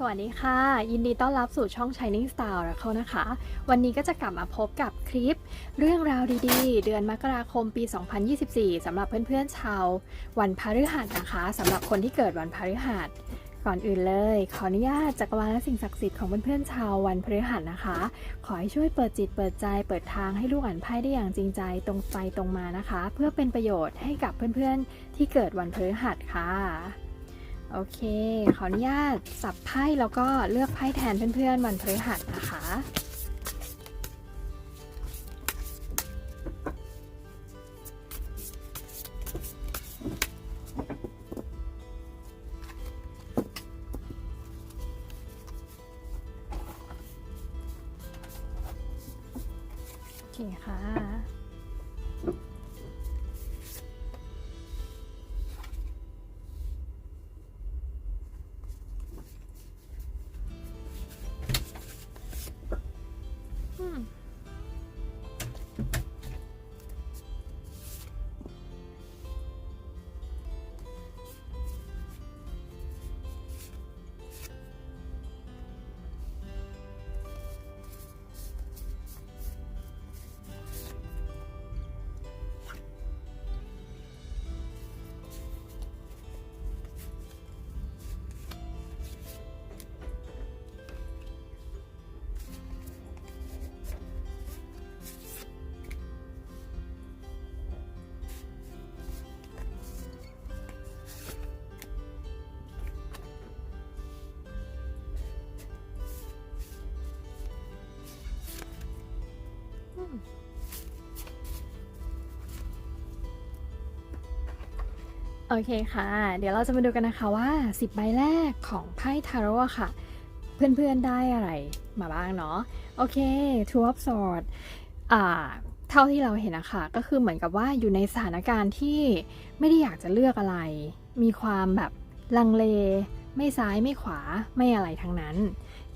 สวัสดีค่ะ ยินดีต้อนรับสู่ช่อง Shining Star Oracle นะคะ วันนี้ก็จะกลับมาพบกับคลิป เรื่องราวดีๆ เดือนมกราคมปี 2024สำหรับเพื่อนๆชาว วันพฤหัสนะคะสำหรับคนที่เกิดวันพฤหัสก่อนอื่นเลย ขออนุญาตจักรวาลและสิ่งศักดิ์สิทธิ์ของเพื่อนๆชาววันพฤหัสนะคะ ขอให้ช่วยเปิดจิตเปิดใจ เปิดทางให้ลูกอ่านไพ่ได้อย่างจริงใจตรงไปตรงมานะคะ เพื่อเป็นประโยชน์ให้กับเพื่อนๆที่เกิดวันพฤหัสค่ะ โอเค ขออนุญาตสับไพ่แล้วก็เลือกไพ่แทนเพื่อนๆวันพฤหัสนะคะ โอเคค่ะ เดี๋ยวเราจะมาดูกันนะคะว่า 10 ใบแรกของไพ่ทาโร่อะค่ะ เพื่อนๆได้อะไรมาบ้างเนาะ โอเค Two of Swords อ่า เท่าที่เราเห็นอะคะก็คือเหมือนกับว่าอยู่ในสถานการณ์ที่ไม่ได้อยากจะเลือกอะไร มีความแบบลังเล ไม่ซ้ายไม่ขวาไม่อะไรทั้งนั้น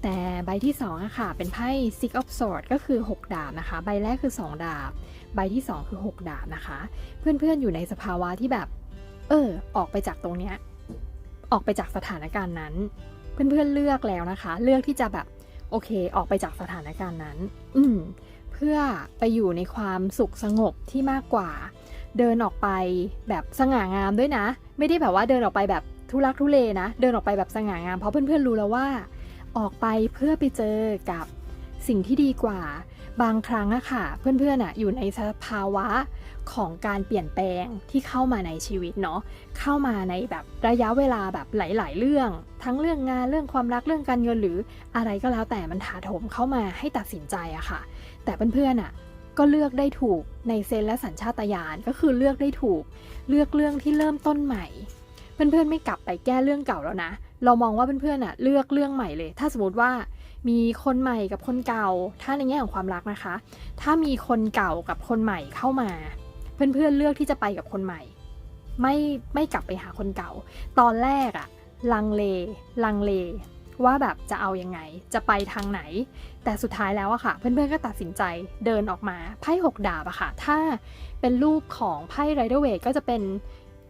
แต่ใบที่2อะค่ะ เป็นไพ่ Six of Swords ก็คือ 6 ดาบนะคะ ใบแรกคือ 2 ดาบ ใบที่ 2 คือ 6 ดาบนะคะ เพื่อนๆอยู่ในสภาวะที่แบบ เออ ออกไปจากตรงเนี้ย ออกไปจากสถานการณ์นั้น เพื่อนๆเลือกแล้วนะคะ เลือกที่จะแบบโอเค ออกไปจากสถานการณ์นั้น อืม เพื่อไปอยู่ในความสุขสงบที่มากกว่า เดินออกไปแบบสง่างามด้วยนะ ไม่ได้แบบว่าเดินออกไปแบบทุลักทุเลนะ เดินออกไปแบบสง่างาม เพราะเพื่อนๆรู้แล้วว่า ออกไปเพื่อไปเจอกับสิ่งที่ดีกว่า บางครั้งอะค่ะ เพื่อนๆอะอยู่ในสภาวะของการเปลี่ยนแปลงที่เข้ามาในชีวิตเนาะเข้ามาในแบบระยะเวลาแบบหลาย ๆ เรื่อง ทั้งเรื่องงานเรื่องความรักเรื่องการเงินหรืออะไรก็แล้วแต่มันถาโถมเข้ามาให้ตัดสินใจอะค่ะ แต่เพื่อนๆอะก็เลือกได้ถูกในเซนและสัญชาตญาณก็คือเลือกได้ถูก เลือกเรื่องที่เริ่มต้นใหม่ เพื่อนๆไม่กลับไปแก้เรื่องเก่าแล้วนะ เรามองว่าเพื่อนๆอะเลือกเรื่องใหม่เลย ถ้าสมมติว่า มีคนใหม่กับคนเก่า ถ้าในแง่ของความรักนะคะ ถ้ามีคนเก่ากับคนใหม่เข้ามา เพื่อนๆเลือกที่จะไปกับคนใหม่ ไม่ไม่กลับไปหาคนเก่า ตอนแรกอะลังเล ลังเล ว่าแบบจะเอายังไง จะไปทางไหน แต่สุดท้ายแล้วอะค่ะ เพื่อนๆก็ตัดสินใจเดินออกมาไพ่หกดาบอะค่ะ ถ้าเป็นรูปของไพ่ไรเดอร์เวก็จะเป็น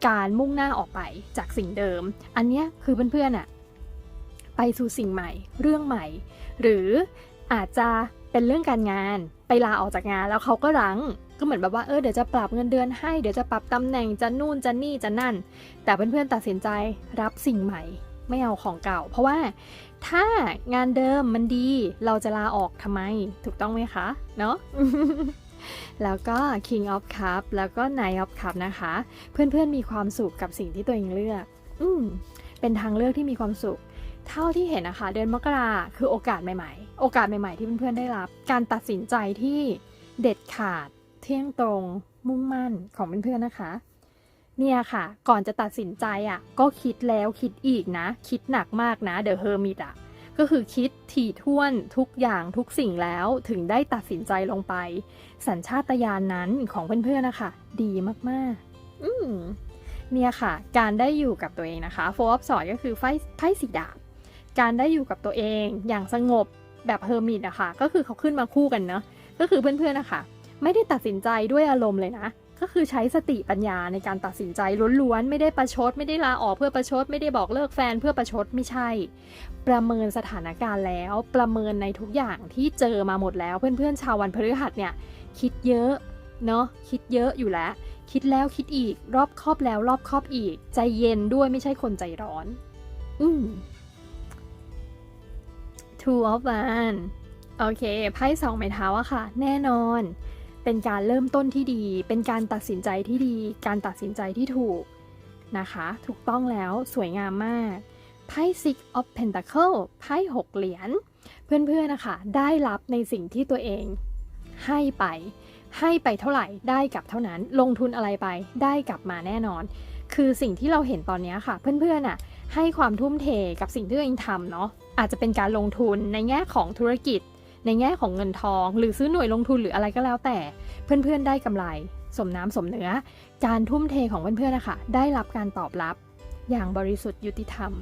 การมุ่งหน้าออกไปจากสิ่งเดิม อันเนี้ยคือเพื่อนๆอะ ไปสู่สิ่งใหม่ เรื่องใหม่ หรืออาจจะเป็นเรื่องการงานไปลาออกจากงานแล้วเขาก็รั้งก็เหมือนแบบว่าเออเดี๋ยวจะปรับเงินเดือนให้เดี๋ยวจะปรับตำแหน่งจะนู่นจะนี่จะนั่น แต่เพื่อนๆตัดสินใจรับสิ่งใหม่ ไม่เอาของเก่า เพราะว่าถ้างานเดิมมันดีเราจะลาออกทำไม ถูกต้องไหมคะเนาะแล้วก็ King of Cup แล้วก็ Knight of Cup นะคะ เพื่อนๆมีความสุขกับสิ่งที่ตัวเองเลือก อืมเป็นทางเลือกที่มีความสุข เท่าที่เห็นนะคะ เดือนมกราคือโอกาสใหม่ๆ โอกาสใหม่ๆที่เพื่อนๆได้รับ การตัดสินใจที่เด็ดขาด เที่ยงตรงมุ่งมั่นของเพื่อนๆนะคะ เนี่ยค่ะ ก่อนจะตัดสินใจอะ ก็คิดแล้วคิดอีกนะ คิดหนักมากนะเดอะเฮอร์มิตอะก็คือคิดถี่ถ้วนทุกอย่างทุกสิ่งแล้วถึงได้ตัดสินใจลงไป สัญชาตญาณนนั้นของเพื่อนๆนะคะ ดีมากๆ อืมเนี่ยค่ะ การได้อยู่กับตัวเองนะคะ Four of Swords ก็คือไพ่ไพ่สีดาบ การได้อยู่กับตัวเองอย่างสงบแบบเฮอร์มิตอะค่ะ ก็คือเขาขึ้นมาคู่กันเนาะก็คือเพื่อนๆนะคะไม่ได้ตัดสินใจด้วยอารมณ์เลยนะ ก็คือใช้สติปัญญาในการตัดสินใจล้วนๆ ไม่ได้ประชด ไม่ได้ลาออกเพื่อประชด ไม่ได้บอกเลิกแฟนเพื่อประชดไม่ใช่ ประเมินสถานการณ์แล้ว ประเมินในทุกอย่างที่เจอมาหมดแล้ว เพื่อนๆ ชาววันพฤหัสเนี่ยคิดเยอะเนาะคิดเยอะอยู่แล้ว คิดแล้วคิดอีกรอบครอบแล้วรอบครอบอีก ใจเย็นด้วยไม่ใช่คนใจร้อน อืม Two of Wands โอเค ไพ่สองไม้เท้าอะค่ะ แน่นอน เป็นการเริ่มต้นที่ดี เป็นการตัดสินใจที่ดี การตัดสินใจที่ถูกนะคะ ถูกต้องแล้วสวยงามมาก ไพ่ Six of Pentacle ไพ่หกเหรียญ เพื่อนๆนะคะ ได้รับในสิ่งที่ตัวเอง ให้ไป ให้ไปเท่าไหร่ ได้กลับเท่านั้น ลงทุนอะไรไป ได้กลับมาแน่นอน คือสิ่งที่เราเห็นตอนนี้ค่ะ เพื่อนๆอะ ให้ความทุ่มเทกับสิ่งที่ตัวเองทำเนาะ อาจจะเป็นการลงทุนในแง่ของธุรกิจ ในแง่ของเงินทอง หรือซื้อหน่วยลงทุนหรืออะไรก็แล้วแต่ เพื่อนๆได้กำไร สมน้ำสมเนื้อ การทุ่มเทของเพื่อนๆนะคะได้รับการตอบรับ อย่างบริสุทธิ์ยุติธรรม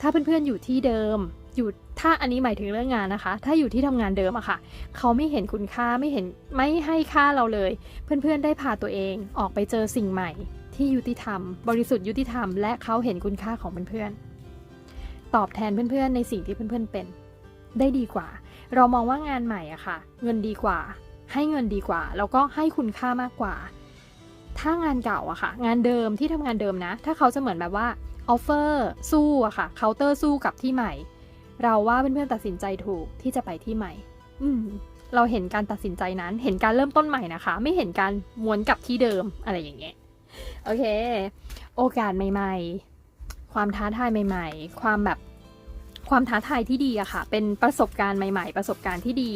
ถ้าเพื่อนๆอยู่ที่เดิมอยู่ถ้าอันนี้หมายถึงเรื่องงานนะคะ ถ้าอยู่ที่ทำงานเดิมอะค่ะ เขาไม่เห็นคุณค่าไม่เห็นไม่ให้ค่าเราเลย เพื่อนๆได้พาตัวเองออกไปเจอสิ่งใหม่ ที่ยุติธรรม บริสุทธิ์ยุติธรรม และเขาเห็นคุณค่าของเพื่อนๆ ตอบแทนเพื่อนๆ ในสิ่งที่เพื่อนๆเป็น ได้ดีกว่า เรามองว่างานใหม่อะค่ะ เงินดีกว่า ให้เงินดีกว่า แล้วก็ให้คุณค่ามากกว่า ถ้างานเก่าอะค่ะ งานเดิมที่ทำงานเดิมนะ ถ้าเขาจะเหมือนแบบว่าออฟเฟอร์สู้อะค่ะเคาน์เตอร์สู้กับที่ใหม่ เราว่าเพื่อนๆตัดสินใจถูกที่จะไปที่ใหม่ อืมเราเห็นการตัดสินใจนั้น เห็นการเริ่มต้นใหม่นะคะ ไม่เห็นการม้วนกลับที่เดิมอะไรอย่างเงี้ย โอเค โอกาสใหม่ ๆ ความท้าทายใหม่ ๆ ความแบบความท้าทายที่ดีอะค่ะ เป็นประสบการณ์ใหม่ ๆ ประสบการณ์ที่ดี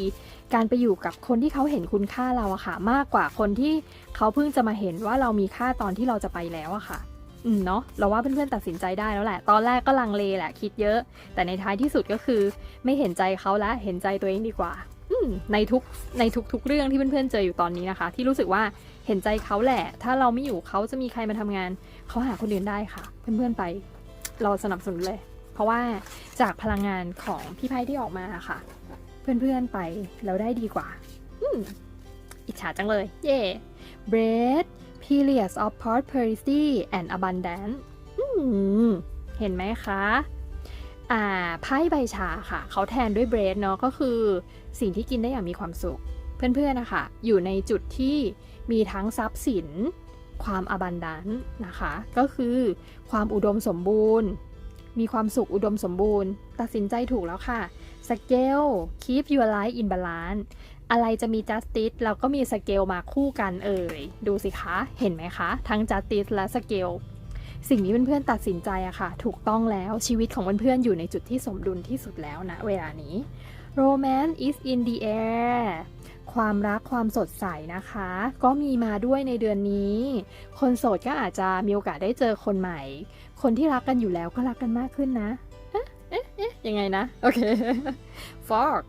การไปอยู่กับคนที่เขาเห็นคุณค่าเราอะค่ะ มากกว่าคนที่เขาเพิ่งจะมาเห็นว่าเรามีค่าตอนที่เราจะไปแล้วอะค่ะ อืมเนาะเราว่าเพื่อนๆตัดสินใจได้แล้วแหละ ตอนแรกก็ลังเลแหละคิดเยอะ แต่ในท้ายที่สุดก็คือ ไม่เห็นใจเขาแล้วเห็นใจตัวเองดีกว่าอืมในทุกในทุกๆเรื่องที่เพื่อนๆเจออยู่ตอนนี้นะคะ ที่รู้สึกว่าเห็นใจเขาแหละ ถ้าเราไม่อยู่เขาจะมีใครมาทำงานเขาหาคนอื่นได้ค่ะ เพื่อนๆไป เราสนับสนุนเลย เพราะว่าจากพลังงานของพี่ไพ่ที่ออกมาค่ะ เพื่อนๆไปแล้วได้ดีกว่าอืมอิจฉาจังเลย เย่ bread periods of prosperity and abundance อืมเห็นไหมคะอ่าไพ่ใบชาค่ะ เขาแทนด้วยเบรดเนาะก็คือสิ่งที่กินได้อย่างมีความสุข เพื่อนๆนะคะ อยู่ในจุดที่มีทั้งทรัพย์สิน ความอบันดันนะคะ ก็คือความอุดมสมบูรณ์ มีความสุขอุดมสมบูรณ์ ตัดสินใจถูกแล้วค่ะสเกล keep your life in balance อะไรจะมี justice แล้วก็มีสเกลมาคู่กันเอ่ย ดูสิคะ เห็นไหมคะ ทั้ง justice และสเกลสิ่งนี้เพื่อนๆตัดสินใจอะค่ะ ถูกต้องแล้วชีวิตของเพื่อนๆอยู่ในจุดที่สมดุลที่สุดแล้วนะเวลานี้ romance is in the air ความรักความสดใสนะคะ ก็มีมาด้วยในเดือนนี้ คนโสดก็อาจจะมีโอกาสได้เจอคนใหม่ คนที่รักกันอยู่แล้วก็รักกันมากขึ้นนะเอ๊ะเอ๊ะเอ๊ะยังไงนะ โอเค Fork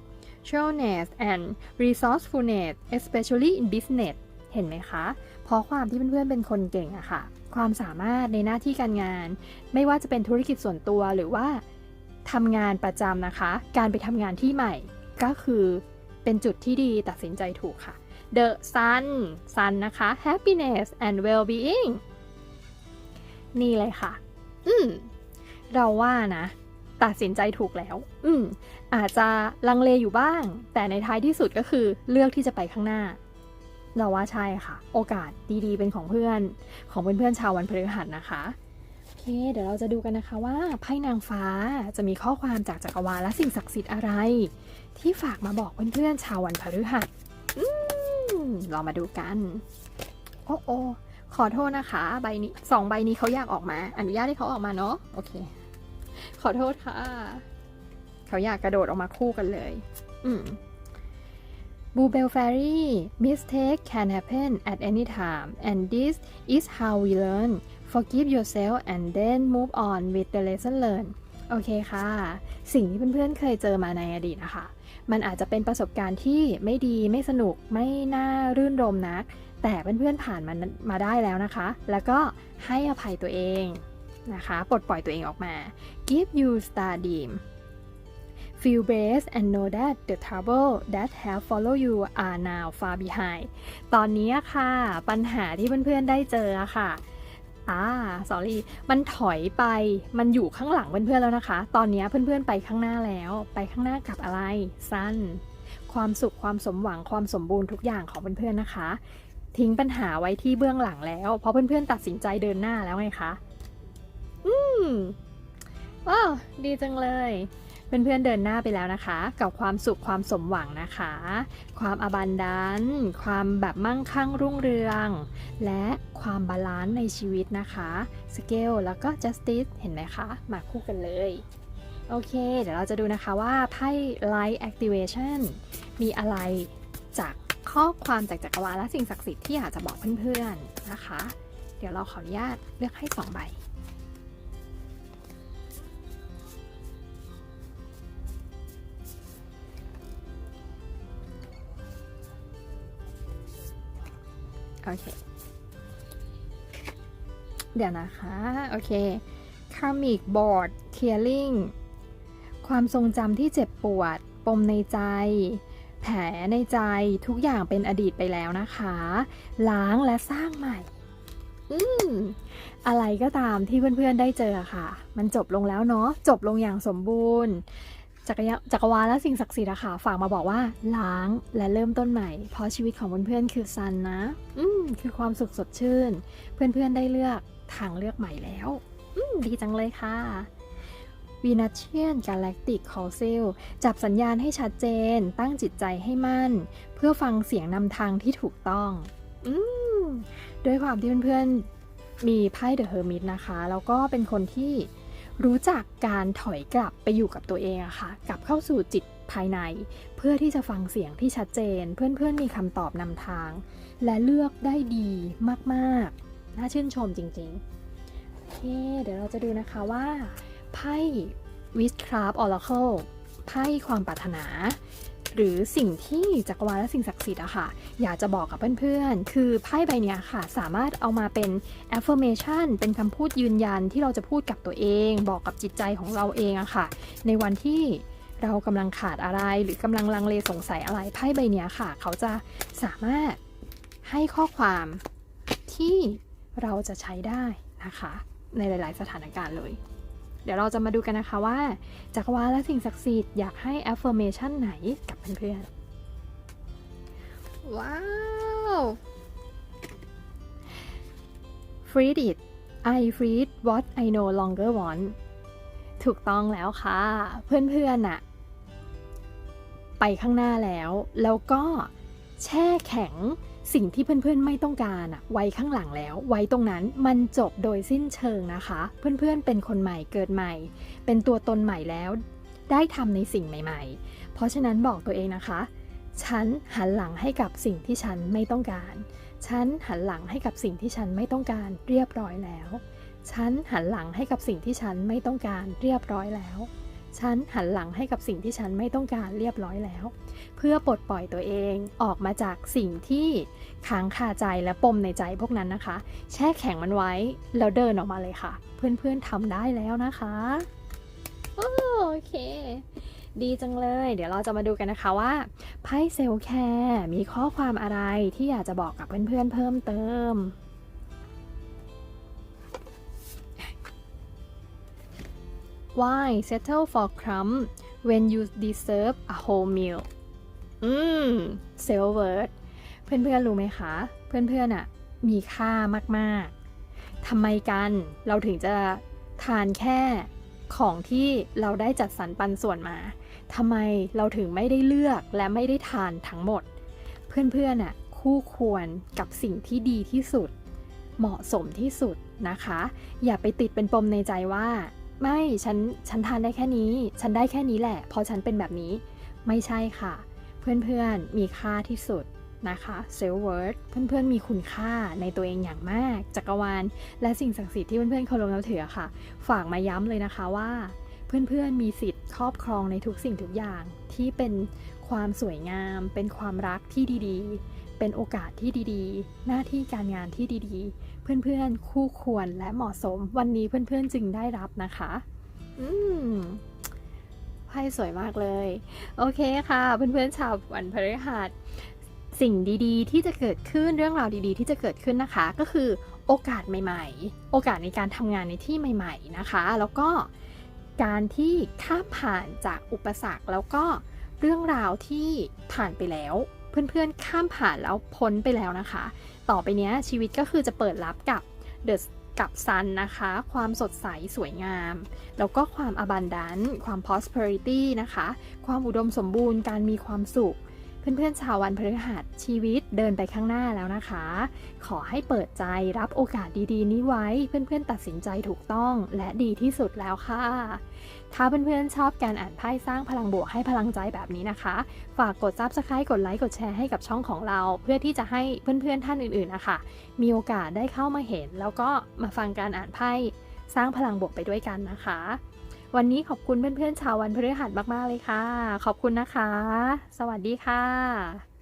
shrewdness and resourcefulness especially in business เห็นไหมคะ เพราะความที่เพื่อนๆเป็นคนเก่งอะค่ะ ความสามารถในหน้าที่การงาน ไม่ว่าจะเป็นธุรกิจส่วนตัวหรือว่าทำงานประจำนะคะ การไปทำงานที่ใหม่ก็คือ เป็นจุดที่ดีตัดสินใจถูกค่ะ The Sun Sun นะคะ happiness and well-being นี่เลยค่ะ อืม เราว่านะ ตัดสินใจถูกแล้ว อืม อาจจะลังเลอยู่บ้าง แต่ในท้ายที่สุดก็คือเลือกที่จะไปข้างหน้า เราว่าใช่ค่ะ โอกาสดีๆ เป็นของเพื่อน ของเพื่อนๆชาววันพฤหัสนะคะ เค เดี๋ยวเราจะดูกันนะคะว่าไพ่นางฟ้าจะมีข้อความจากจักรวาลและสิ่งศักดิ์สิทธิ์อะไร ที่ฝากมาบอกเพื่อนๆชาววันพฤหัสอืมเรามาดูกัน โอ้โอขอโทษนะคะ ใบนี้สองใบนี้เขาอยากออกมา อนุญาตให้เขาออกมาเนาะโอเค ขอโทษค่ะ เขาอยากกระโดดออกมาคู่กันเลย อืม Bluebell Fairy mistake can happen at any time and this is how we learn forgive yourself and then move on with the lesson learned โอเคค่ะ สิ่งที่เพื่อนๆเคยเจอมาในอดีตนะคะ มันอาจจะเป็นประสบการณ์ที่ไม่ดีไม่สนุกไม่น่ารื่นรมนัก แต่เพื่อนๆผ่านมันมาได้แล้วนะคะ แล้วก็ให้อภัยตัวเองนะคะ ปลดปล่อยตัวเองออกมา give you star dream feel brave and know that the trouble that have followed you are now far behind ตอนนี้ค่ะ ปัญหาที่เพื่อนๆได้เจอค่ะอ่า sorry มันถอยไป มันอยู่ข้างหลังเพื่อนๆแล้วนะคะ ตอนนี้เพื่อนๆไปข้างหน้าแล้ว ไปข้างหน้ากับอะไร สั้น ความสุข ความสมหวัง ความสมบูรณ์ทุกอย่างของเพื่อนๆนะคะ ทิ้งปัญหาไว้ที่เบื้องหลังแล้ว เพราะเพื่อนๆตัดสินใจเดินหน้าแล้วไงคะ อืมว้าว ดีจังเลย เพื่อนๆเดินหน้าไปแล้วนะคะ กับความสุขความสมหวังนะคะ ความอบันดันความแบบมั่งคั่งรุ่งเรือง และความบาลานซ์ในชีวิตนะคะสเกลแล้วก็ justice เห็นไหมคะ มาคู่กันเลย โอเค เดี๋ยวเราจะดูนะคะว่าไพ่ light activation มีอะไรจากข้อความจากจักรวาลและสิ่งศักดิ์สิทธิ์ที่อยากจะบอกเพื่อนๆนะคะ เดี๋ยวเราขออนุญาตเลือกให้ 2 ใบ โอเค เดี๋ยวนะคะ โอเค karmic board clearing ความทรงจำที่เจ็บปวด ปมในใจ แผลในใจทุกอย่างเป็นอดีตไปแล้วนะคะ ล้างและสร้างใหม่ อืมอะไรก็ตามที่เพื่อนๆได้เจอค่ะ มันจบลงแล้วเนาะ จบลงอย่างสมบูรณ์จักรยาจักรวาลและสิ่งศักดิ์สิทธิ์อะค่ะ ฝากมาบอกว่าล้างและเริ่มต้นใหม่ เพราะชีวิตของเพื่อนๆคือซันนะ อืม คือความสุขสดชื่น เพื่อนๆได้เลือกทางเลือกใหม่แล้วดีจังเลยค่ะวีนัชเชียนกาแล็กติกคอลซิลจับสัญญาณให้ชัดเจน ตั้งจิตใจให้มั่น เพื่อฟังเสียงนำทางที่ถูกต้องอด้วยความที่เพื่อนๆมีไพ่เดอะเฮอร์มิตนะคะ แล้วก็เป็นคนที่รู้จักการถอยกลับไปอยู่กับตัวเองอะค่ะ กลับเข้าสู่จิตภายใน พื่อที่จะฟังเสียงที่ชัดเจน เพื่อนๆมีคำตอบนำทาง และเลือกได้ดีมากๆ น่าชื่นชมจริงๆ โอเค เดี๋ยวเราจะดูนะคะว่าไพ่ Witchcraft Oracle ไพ่ความปรารถนา หรือสิ่งที่จักรวาลและสิ่งศักดิ์สิทธิ์อะค่ะ อยากจะบอกกับเพื่อนๆ คือไพ่ใบนี้ค่ะ สามารถเอามาเป็น affirmation เป็นคำพูดยืนยันที่เราจะพูดกับตัวเอง บอกกับจิตใจของเราเองอะค่ะ ในวันที่ เรากำลังขาดอะไรหรือกำลังลังเลสงสัยอะไรไพ่ใบเนี้ยค่ะ เขาจะสามารถให้ข้อความที่เราจะใช้ได้นะคะ ในหลาย ๆ สถานการณ์เลย เดี๋ยวเราจะมาดูกันนะคะว่าจักรวาลและสิ่งศักดิ์สิทธิ์อยากให้ affirmation ไหนกับเพื่อนๆว้าว Freed it I freed what I no longer want ถูกต้องแล้วค่ะ เพื่อนๆน่ะ ไปข้างหน้าแล้ว แล้วก็แช่แข็งสิ่งที่เพื่อนๆไม่ต้องการอะไว้ข้างหลังแล้ว ไว้ตรงนั้นมันจบโดยสิ้นเชิงนะคะ เพื่อนๆเป็นคนใหม่เกิดใหม่ เป็นตัวตนใหม่แล้ว ได้ทำในสิ่งใหม่ ๆ เพราะฉะนั้นบอกตัวเองนะคะ ฉันหันหลังให้กับสิ่งที่ฉันไม่ต้องการ ฉันหันหลังให้กับสิ่งที่ฉันไม่ต้องการเรียบร้อยแล้ว ฉันหันหลังให้กับสิ่งที่ฉันไม่ต้องการเรียบร้อยแล้ว ฉันหันหลังให้กับสิ่งที่ฉันไม่ต้องการเรียบร้อยแล้ว เพื่อปลดปล่อยตัวเองออกมาจากสิ่งที่ค้างคาใจและปมในใจพวกนั้นนะคะ แช่แข็งมันไว้แล้วเดินออกมาเลยค่ะ เพื่อนๆทำได้แล้วนะคะโอเค ดีจังเลย เดี๋ยวเราจะมาดูกันนะคะว่าไพ่เซลแคร์มีข้อความอะไรที่อยากจะบอกกับเพื่อนๆเพิ่มเติม Why settle for crumb when you deserve a whole meal อืม self worth เพื่อนๆรู้ไหมคะ เพื่อนๆอะมีค่ามากๆทำไมกันเราถึงจะทานแค่ของที่เราได้จัดสรรปันส่วนมาทำไมเราถึงไม่ได้เลือกและไม่ได้ทานทั้งหมด เพื่อนๆอะคู่ควรกับสิ่งที่ดีที่สุด เหมาะสมที่สุดนะคะ อย่าไปติดเป็นปมในใจว่า ไม่ฉันฉันทานได้แค่นี้ ฉันได้แค่นี้แหละเพราะฉันเป็นแบบนี้ไม่ใช่ค่ะ เพื่อนๆมีค่าที่สุดนะคะเซลเวิร์ดเพื่อนๆมีคุณค่าในตัวเองอย่างมาก จักรวาล และสิ่งศักดิ์สิทธิ์ที่เพื่อนๆเคารพนับถือค่ะ ฝากมาย้ำเลยนะคะว่า เพื่อนๆมีสิทธิ์ครอบครองในทุกสิ่งทุกอย่างที่เป็นความสวยงาม เป็นความรักที่ดีๆ เป็นโอกาสที่ดีๆ หน้าที่การงานที่ดีๆ เพื่อนๆ คู่ควรและเหมาะสม วันนี้เพื่อนๆจึงได้รับนะคะ อืมพ่สวยมากเลย โอเคค่ะ เพื่อนๆชาววันพฤหัสสิ่งดีๆ ที่จะเกิดขึ้นเรื่องราวดีๆ ที่จะเกิดขึ้นนะคะ ก็คือโอกาสใหม่ ๆ โอกาสในการทำงานในที่ใหม่ ๆนะคะ แล้วก็การที่ข้ามผ่านจากอุปสรรคแล้วก็เรื่องราวที่ผ่านไปแล้ว เพื่อนๆข้ามผ่านแล้วพ้นไปแล้วนะคะ ต่อไปนี้ชีวิตก็คือจะเปิดรับกับเดอะกับซันนะคะ ความสดใสสวยงาม แล้วก็ความอบันดันความ prosperity นะคะ ความอุดมสมบูรณ์การมีความสุข เพื่อนๆชาววันพฤหัสชีวิตเดินไปข้างหน้าแล้วนะคะ ขอให้เปิดใจรับโอกาสดีๆ นี้ไว้ เพื่อนๆตัดสินใจถูกต้องและดีที่สุดแล้วค่ะ ถ้าเพื่อนๆชอบการอ่านไพ่สร้างพลังบวกให้พลังใจแบบนี้นะคะ ฝากกด subscribe กดไลค์กดแชร์ให้กับช่องของเรา เพื่อที่จะให้เพื่อนๆท่านอื่นๆนะคะ มีโอกาสได้เข้ามาเห็น แล้วก็มาฟังการอ่านไพ่สร้างพลังบวกไปด้วยกันนะคะ วันนี้ขอบคุณเพื่อนๆชาววันพฤหัสมากๆเลยค่ะ ขอบคุณนะคะ สวัสดีค่ะ